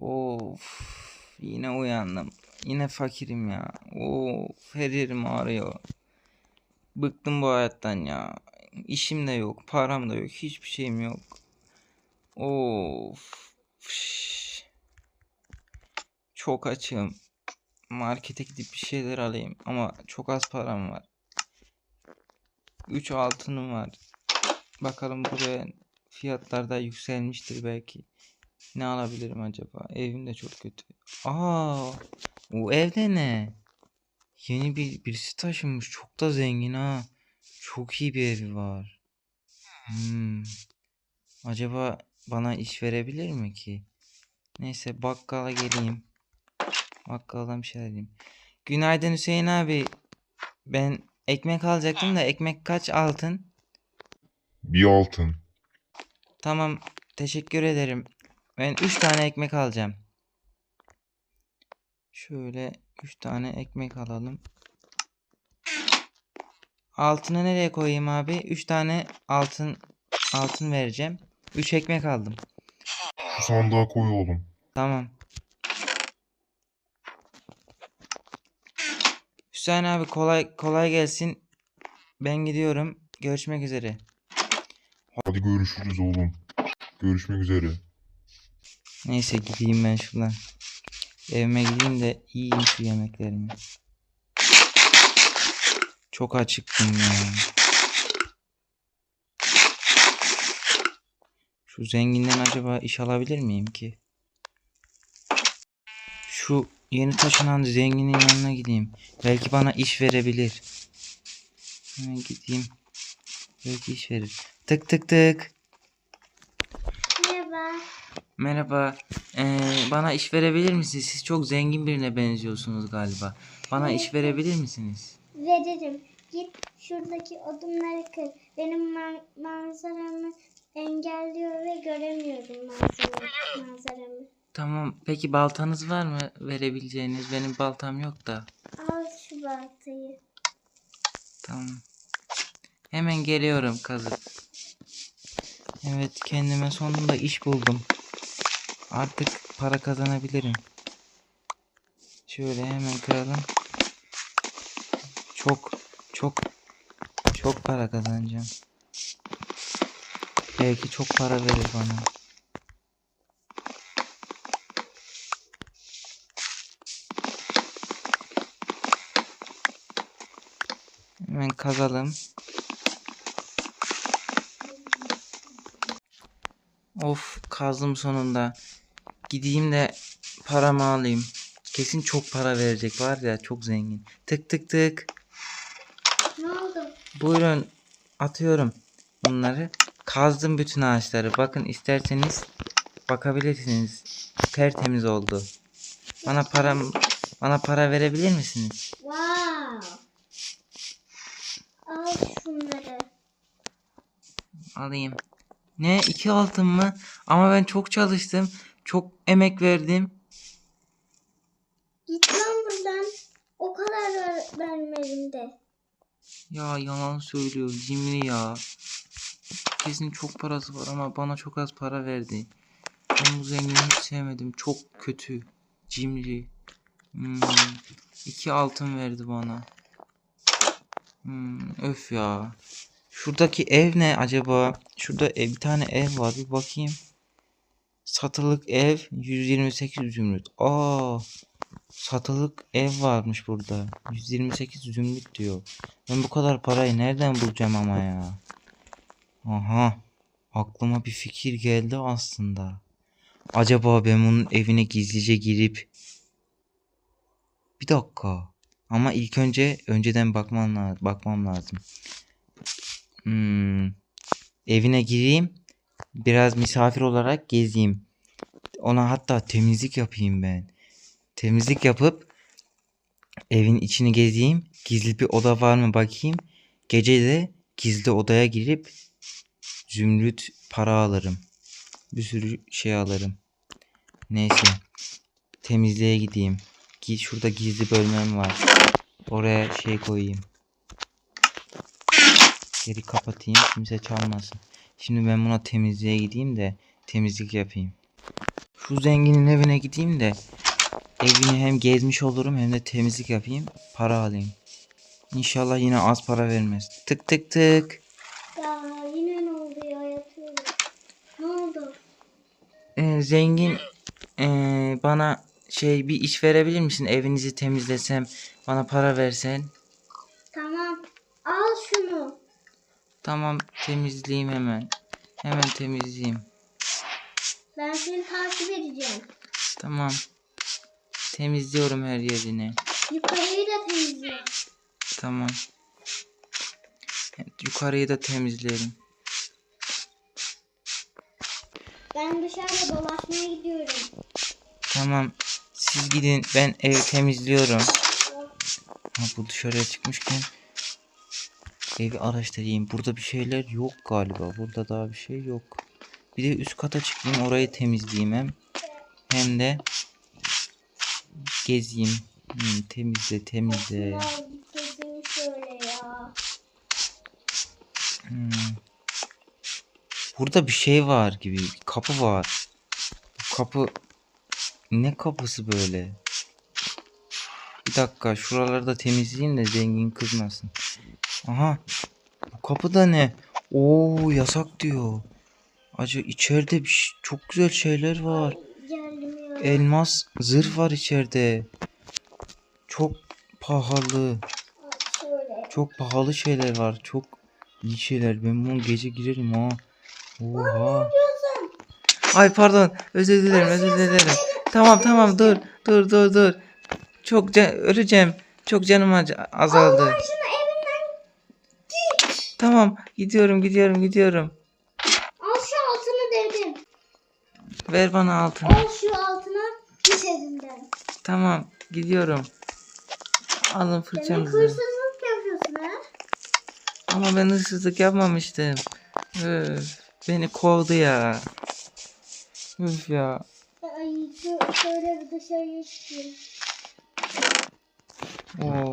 Of. Yine uyandım. Yine fakirim ya. Of. Her yerim ağrıyor. Bıktım bu hayattan ya. İşim de yok. Param da yok. Hiçbir şeyim yok. Of. Üş. Çok açım. Markete gidip bir şeyler alayım. Ama çok az param var. 3 altınım var. Bakalım buraya fiyatlar da yükselmiştir belki. Ne alabilirim acaba? Evim de çok kötü. Aa, o evde ne? Yeni bir birisi taşınmış. Çok da zengin ha. Çok iyi bir evi var. Hmm. Acaba bana iş verebilir mi ki? Neyse bakkala geleyim. Bakkaldan bir şey alayım. Günaydın Hüseyin abi. Ben ekmek alacaktım da ekmek kaç altın? Bir altın. Tamam, teşekkür ederim. Ben 3 tane ekmek alacağım. Şöyle 3 tane ekmek alalım. Altını nereye koyayım abi? 3 tane altın altın vereceğim. 3 ekmek aldım. Şu sandığa koy oğlum. Tamam. Hüseyin abi kolay kolay gelsin. Ben gidiyorum. Görüşmek üzere. Hadi görüşürüz oğlum. Görüşmek üzere. Neyse gideyim ben şuradan. Evime gideyim de yiyeyim şu yemeklerimi. Çok acıktım ya. Şu zenginden acaba iş alabilir miyim ki? Şu yeni taşınan zenginin yanına gideyim. Belki bana iş verebilir. Hemen gideyim. Belki iş verir. Tık tık tık. Merhaba. Merhaba. Ee, bana iş verebilir misiniz? Siz çok zengin birine benziyorsunuz galiba. Bana iş verebilir misiniz? Veririm. Git şuradaki odunları kır. Benim man- manzaramı engelliyor ve göremiyorum manzara- manzaramı. Tamam. Peki baltanız var mı verebileceğiniz? Benim baltam yok da. Al şu baltayı. Tamam. Hemen geliyorum kazıp. Evet kendime sonunda iş buldum. Artık para kazanabilirim. Şöyle hemen kıralım. Çok çok çok para kazanacağım. Belki çok para verir bana. Hemen kazalım. Of kazdım sonunda. Gideyim de paramı alayım. Kesin çok para verecek var ya çok zengin. Tık tık tık. Ne oldu? Buyurun atıyorum bunları. Kazdım bütün ağaçları. Bakın isterseniz bakabilirsiniz. Tertemiz oldu. Bana param bana para verebilir misiniz? Wow. Al şunları. Alayım. Ne? iki altın mı? Ama ben çok çalıştım. Çok emek verdim. Git lan buradan. O kadar ver, vermedim de. Ya yalan söylüyor. Cimri ya. Kesin çok parası var ama bana çok az para verdi. Ben bu zengini hiç sevmedim. Çok kötü. Cimri. Hmm. İki altın verdi bana. Hmm, öf ya. Şuradaki ev ne acaba? Şurada ev, bir tane ev var. Bir bakayım. Satılık ev 128 zümrüt. Aa, satılık ev varmış burada. 128 zümrüt diyor. Ben bu kadar parayı nereden bulacağım ama ya? Aha. Aklıma bir fikir geldi aslında. Acaba ben bunun evine gizlice girip bir dakika. Ama ilk önce önceden bakmam lazım. Bakmam lazım. Hmm. Evine gireyim. Biraz misafir olarak gezeyim. Ona hatta temizlik yapayım ben. Temizlik yapıp evin içini gezeyim. Gizli bir oda var mı bakayım. Gece de gizli odaya girip zümrüt para alırım. Bir sürü şey alırım. Neyse. Temizliğe gideyim. Gi- Şurada gizli bölmem var. Oraya şey koyayım. Geri kapatayım. Kimse çalmasın. Şimdi ben buna temizliğe gideyim de temizlik yapayım. Şu zenginin evine gideyim de evini hem gezmiş olurum hem de temizlik yapayım. Para alayım. İnşallah yine az para vermez. Tık tık tık. Ya yine ne oldu ya yatıyorum. Ne oldu? Ee, zengin ee, bana şey bir iş verebilir misin? Evinizi temizlesem bana para versen. Tamam. Al şunu. Tamam temizleyeyim hemen. Hemen temizleyeyim. Ben seni takip edeceğim. Tamam. Temizliyorum her yerini. Yukarıyı da temizle. Tamam. Yukarıyı da temizlerim. Ben dışarıda dolaşmaya gidiyorum. Tamam. Siz gidin ben ev temizliyorum. Ha, bu dışarıya çıkmışken evi araştırayım. Burada bir şeyler yok galiba. Burada daha bir şey yok. Bir de üst kata çıkayım orayı temizleyeyim hem. Hem de gezeyim. Hmm, temizle temizle. Hmm. Burada bir şey var gibi. Kapı var. Bu kapı ne kapısı böyle? Bir dakika şuraları da temizleyeyim de zengin kızmasın. Aha. Bu kapı da ne? Oo yasak diyor. Acı içeride bir şey- çok güzel şeyler var. Elmas zırh var içeride. Çok pahalı. Şöyle. Çok pahalı şeyler var. Çok iyi şeyler. Ben bunu gece girerim ha. Oha. Ay pardon. Özür dilerim. Özür dilerim. Tamam tamam dur. Dur dur dur. Çok can öleceğim. Çok canım ac- azaldı. Tamam. Gidiyorum gidiyorum gidiyorum. Ver bana altın. Al şu altını git evinden. Tamam. Gidiyorum. Alın Demek fırçanızı. hırsızlık yapıyorsun ha? Ama ben hırsızlık yapmamıştım. Öf, beni kovdu ya. Üf ya. Ay şöyle bir dışarıya çıkayım. Oo.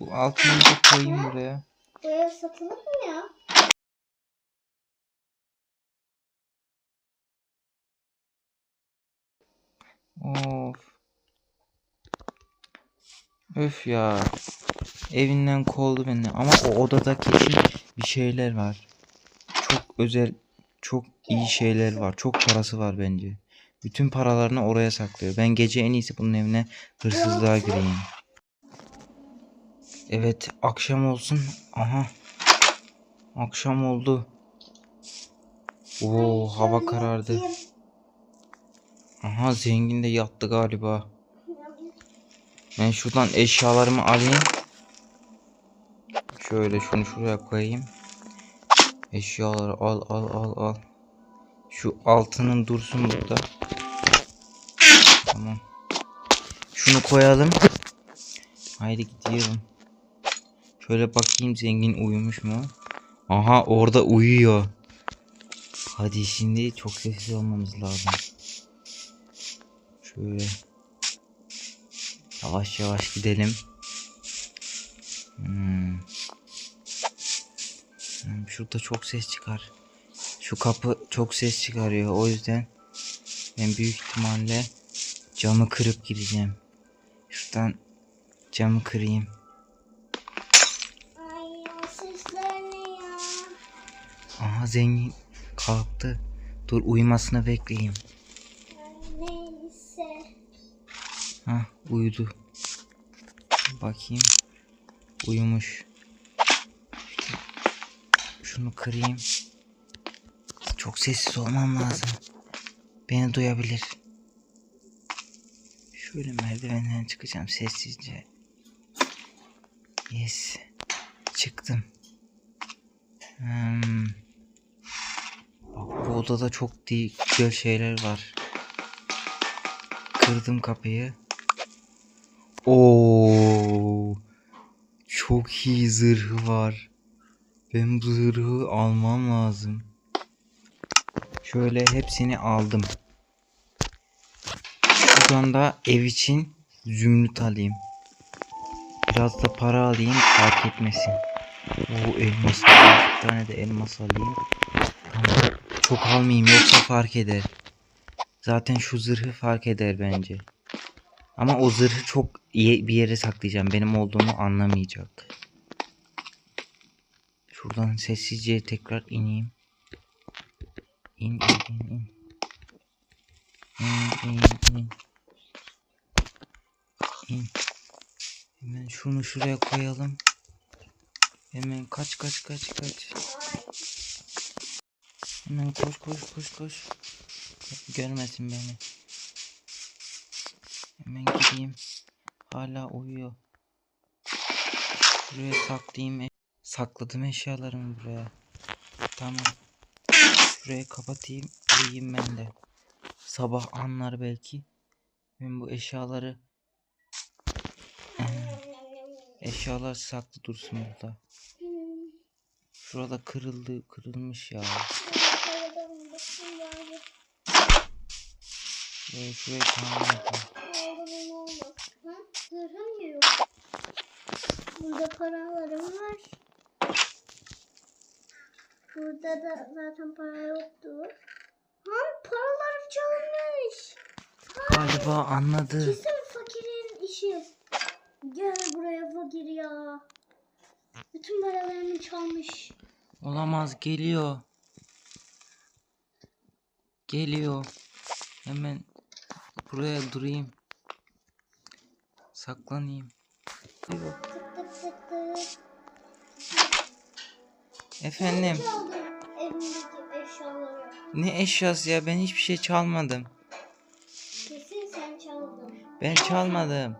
Bu altını da koyayım buraya. Bu ev satılık mı ya? Of. Öf ya. Evinden kovdu beni. Ama o odada kesin bir şeyler var. Çok özel, çok iyi şeyler var. Çok parası var bence. Bütün paralarını oraya saklıyor. Ben gece en iyisi bunun evine hırsızlığa gireyim. Evet, akşam olsun. Aha. Akşam oldu. Oo, hava karardı. Aha, zengin de yattı galiba. Ben şuradan eşyalarımı alayım. Şöyle şunu şuraya koyayım. Eşyaları al al al al. Şu altının dursun burada. Tamam. Şunu koyalım. Haydi gidiyorum. Şöyle bakayım zengin uyumuş mu? Aha orada uyuyor. Hadi şimdi çok sessiz olmamız lazım. Şöyle. Yavaş yavaş gidelim. Hmm. Hmm, Şurada çok ses çıkar. Şu kapı çok ses çıkarıyor. O yüzden ben büyük ihtimalle camı kırıp gireceğim. Şuradan camı kırayım. Ay o sesler ne ya? Aha zengin kalktı. Dur uyumasını bekleyeyim. Ay neyse. Ha uyudu. Bakayım. Uyumuş. Şunu kırayım. Çok sessiz olmam lazım. Beni duyabilir. Şöyle merdivenden çıkacağım sessizce. Yes. Çıktım. Hmm. Bak bu odada çok değil, güzel şeyler var. Kırdım kapıyı. Oo. Çok iyi zırhı var. Ben bu zırhı almam lazım. Şöyle hepsini aldım. Şuradan da ev için zümrüt alayım. Biraz da para alayım fark etmesin. Oo elmas. Bir tane de elmas alayım. Tamam. Çok almayayım yoksa fark eder. Zaten şu zırhı fark eder bence. Ama o zırhı çok iyi bir yere saklayacağım. Benim olduğumu anlamayacak. Şuradan sessizce tekrar ineyim. İn in in in. İn in in. İn. Hemen şunu şuraya koyalım. Hemen kaç kaç kaç kaç. Hemen koş koş koş koş. Görmesin beni. Hemen gideyim. Hala uyuyor. Buraya saklayayım. e- Sakladım eşyalarımı buraya. Tamam. Şurayı kapatayım. Uyuyayım ben de. Sabah anlar belki. Ben bu eşyaları eşyalar saklı dursun burada. Hmm. Şurada kırıldı, kırılmış ya. Bari. Şurayı şuraya tamam. Oğlum olmaz. Ha? Zırhım mı yok? Burada paralarım var. Burada da zaten para yoktu. Ha paralarım çalınmış. Galiba anladı. Kesin fakirin işi. Gel buraya fakir ya. Bütün paralarımı çalmış. Olamaz geliyor. Geliyor. Hemen buraya durayım. Saklanayım. Efendim Çaldım evimdeki eşyaları. ne eşyası ya ben hiçbir şey çalmadım. Kesin sen çaldın. Ben çalmadım.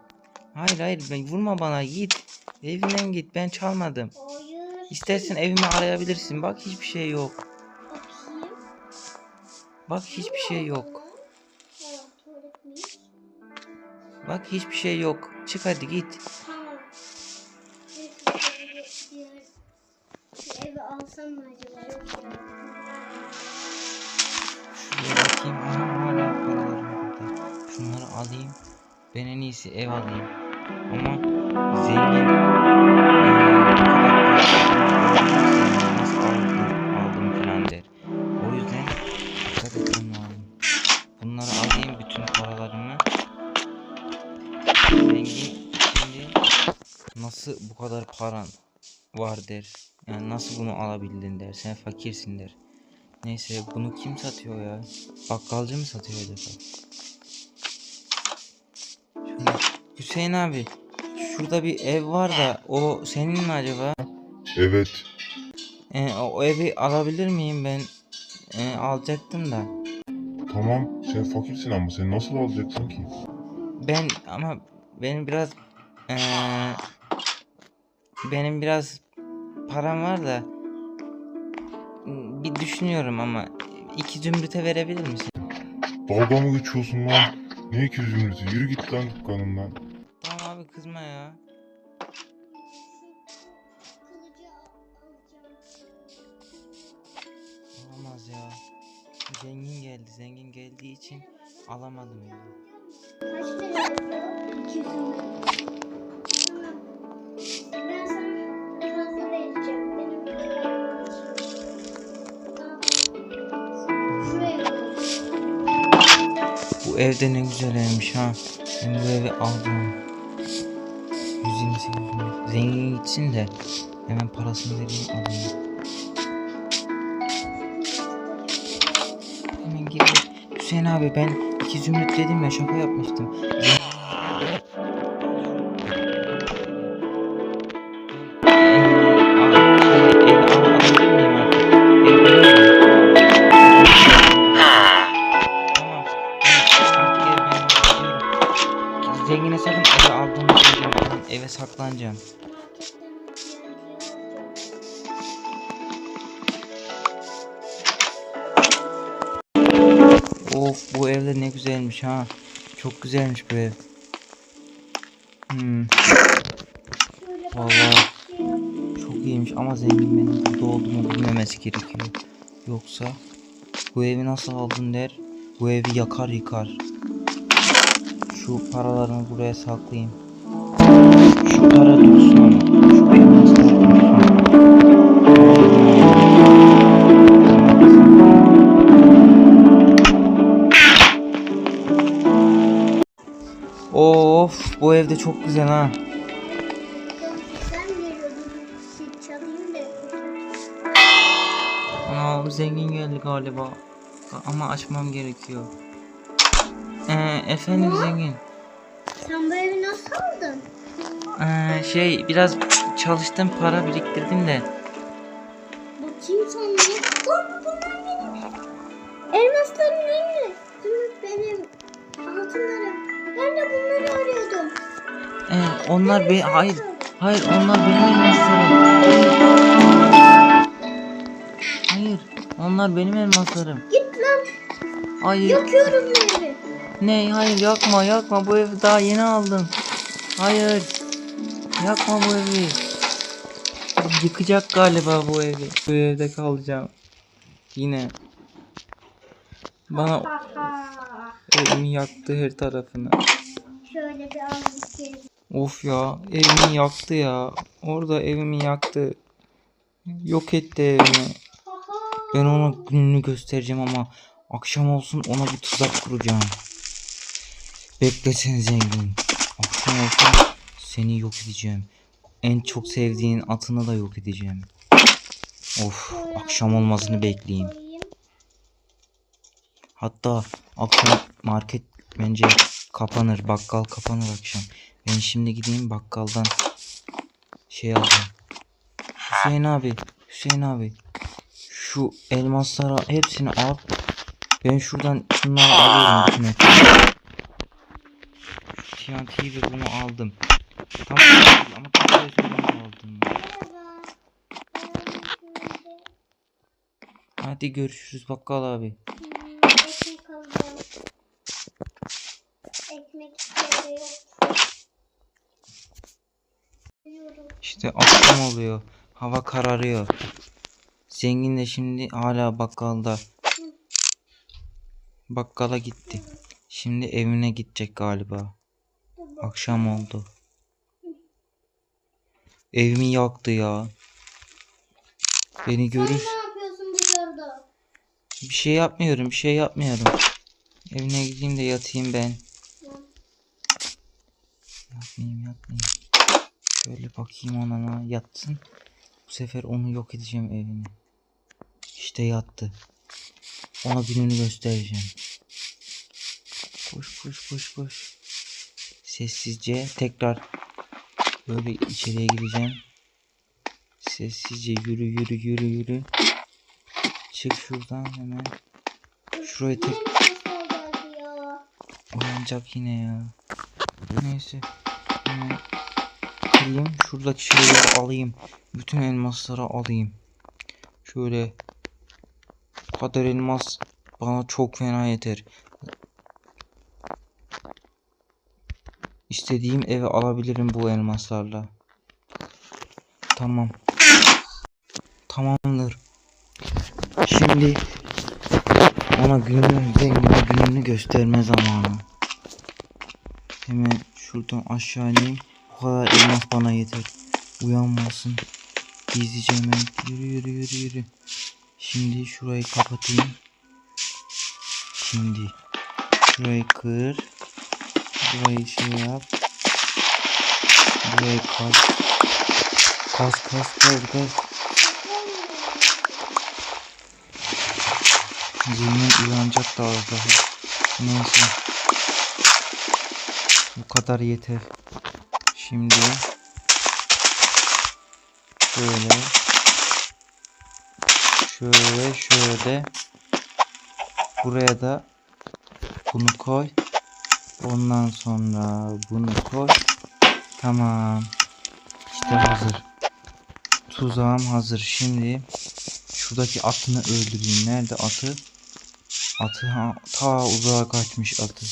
Hayır hayır ben vurma bana git. Evinden git ben çalmadım. Hayır. İstersen evimi arayabilirsin. Bak hiçbir şey yok. Bakayım. Bak hiçbir şey yok. Bak hiçbir şey yok. Çık hadi git. Alsam mı acaba? Şuraya bakayım. Aha hala paralarım burada. Şunları alayım. Ben en iyisi ev alayım. Ama zengin nasıl aldım, aldım falan der. O yüzden dikkat etmem. Bunları alayım bütün paralarımı. Zengin şimdi nasıl bu kadar paran var der. Yani nasıl bunu alabildin der. Sen fakirsin der. Neyse bunu kim satıyor ya? Bakkalcı mı satıyor acaba? Şöyle. Hüseyin abi şurada bir ev var da o senin mi acaba? Evet. Ee, o evi alabilir miyim ben? Ee, alacaktım da. Tamam. Sen fakirsin ama sen nasıl alacaksın ki? Ben ama benim biraz ee, benim biraz param var da bir düşünüyorum ama iki zümrüte verebilir misin? Dalga mı geçiyorsun lan? Ne iki zümrütü? Yürü git lan dükkanımdan. Tamam abi kızma ya. Kılıcı alacağım. Olamaz ya. Zengin geldi. Zengin geldiği için alamadım ya. Kaç lira yapıyor? 200 lira. Evde ne güzel evmiş ha. Ben bu evi aldım. 128 bin. Zengin gitsin de hemen parasını vereyim alayım. Hemen gir. Hüseyin abi ben iki zümrüt dedim ya şaka yapmıştım. Of bu evde ne güzelmiş ha. Çok güzelmiş bu ev. Hmm, vallahi çok iyiymiş ama zengin benim burada olduğumu bilmemesi gerekiyor. Yoksa bu evi nasıl aldın der. Bu evi yakar yıkar. Şu paralarımı buraya saklayayım. Şu para dursun evde çok güzel ha. Aa zengin geldi galiba. Ama açmam gerekiyor. Ee, efendim zengin. Sen bu evi nasıl aldın? Ee, şey biraz çalıştım para biriktirdim de. Onlar be hayır hayır onlar benim elmaslarım. Hayır onlar benim elmaslarım. Git lan. Hayır. Yakıyorum bu evi. Ne hayır yakma yakma bu evi daha yeni aldım. Hayır. Yakma bu evi. Yıkacak galiba bu evi. Bu evde kalacağım. Yine. Bana Haha. evimi yaktı her tarafını. Şöyle bir azıcık. Of ya evimi yaktı ya. Orada evimi yaktı. Yok etti evimi. Ben ona gününü göstereceğim ama akşam olsun ona bir tuzak kuracağım. Bekle sen zengin. Akşam olsun seni yok edeceğim. En çok sevdiğin atını da yok edeceğim. Of akşam olmasını bekleyeyim. Hatta akşam market bence kapanır. Bakkal kapanır akşam. Ben şimdi gideyim bakkaldan şey alacağım. Hüseyin abi, Hüseyin abi. Şu elmaslara hepsini al. Ben şuradan şunları alıyorum bütün Şu TNT'yi ve bunu aldım. Tamam ama tabii sonra aldım. Hadi görüşürüz bakkal abi. hmm, ekmek alacağım. Ekmek isteği yok. Yiyorum. İşte akşam oluyor. Hava kararıyor. Zengin de şimdi hala bakkalda. Bakkala gitti. Şimdi evine gidecek galiba. Akşam oldu. Evimi yaktı ya. Beni Sen görür. ne yapıyorsun dışarıda? Bir şey yapmıyorum, bir şey yapmıyorum. Evine gideyim de yatayım ben. Yatmayayım, yatmayayım. Şöyle bakayım ona yatsın. Bu sefer onu yok edeceğim evini. İşte yattı. Ona gününü göstereceğim. Koş koş koş koş. Sessizce tekrar böyle içeriye gireceğim. Sessizce yürü yürü yürü yürü. Çık şuradan hemen. Şuraya tek. Uyanacak yine ya. Neyse. Hemen kırayım. Şuradaki şeyleri alayım. Bütün elmasları alayım. Şöyle. Bu kadar elmas bana çok fena yeter. İstediğim eve alabilirim bu elmaslarla. Tamam. Tamamdır. Şimdi ona gününü, gününü gösterme zamanı. Hemen şuradan aşağı ineyim. Bu kadar elmas bana yeter. Uyanmasın. Gizlice hemen yürü yürü yürü yürü. Şimdi şurayı kapatayım. Şimdi şurayı kır. Burayı şey yap. Burayı kaz. Kaz kaz kaz kaz. Zihnim uyanacak da az daha. Neyse. Bu kadar yeter. Şimdi şöyle şöyle şöyle buraya da bunu koy. Ondan sonra bunu koy. Tamam. İşte hazır. Tuzağım hazır. Şimdi şuradaki atını öldüreyim. Nerede atı? Atı ha, ta uzağa kaçmış atı.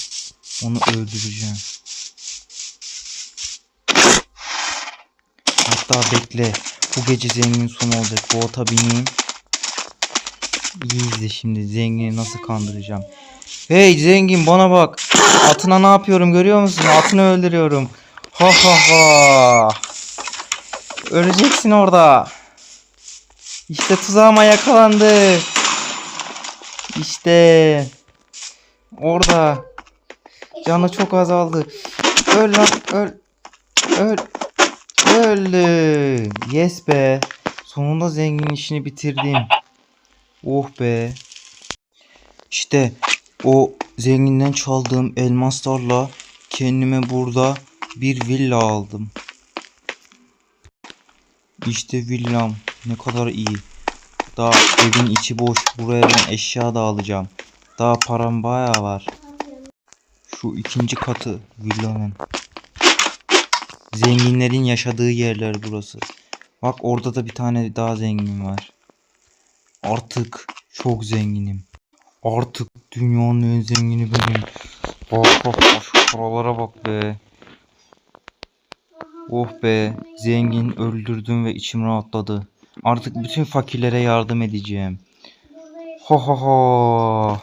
Onu öldüreceğim. Hatta bekle. Bu gece zengin son olacak. Bu ata bineyim. İyi izle şimdi. Zengini nasıl kandıracağım. Hey zengin bana bak. Atına ne yapıyorum görüyor musun? Atını öldürüyorum. Ha ha ha. Öleceksin orada. İşte tuzağıma yakalandı. İşte. Orada. Canı çok azaldı. Öl lan öl. Öl. Öldüm. Yes be. Sonunda zengin işini bitirdim. Oh be. İşte o zenginden çaldığım elmaslarla kendime burada bir villa aldım. İşte villam. Ne kadar iyi. Daha evin içi boş. Buraya ben eşya da alacağım. Daha param bayağı var. Şu ikinci katı villanın. Zenginlerin yaşadığı yerler burası. Bak orada da bir tane daha zengin var. Artık çok zenginim. Artık dünyanın en zengini benim. Bak bak bak şu paralara bak be. Oh be zengin öldürdüm ve içim rahatladı. Artık bütün fakirlere yardım edeceğim. Ha ha ha.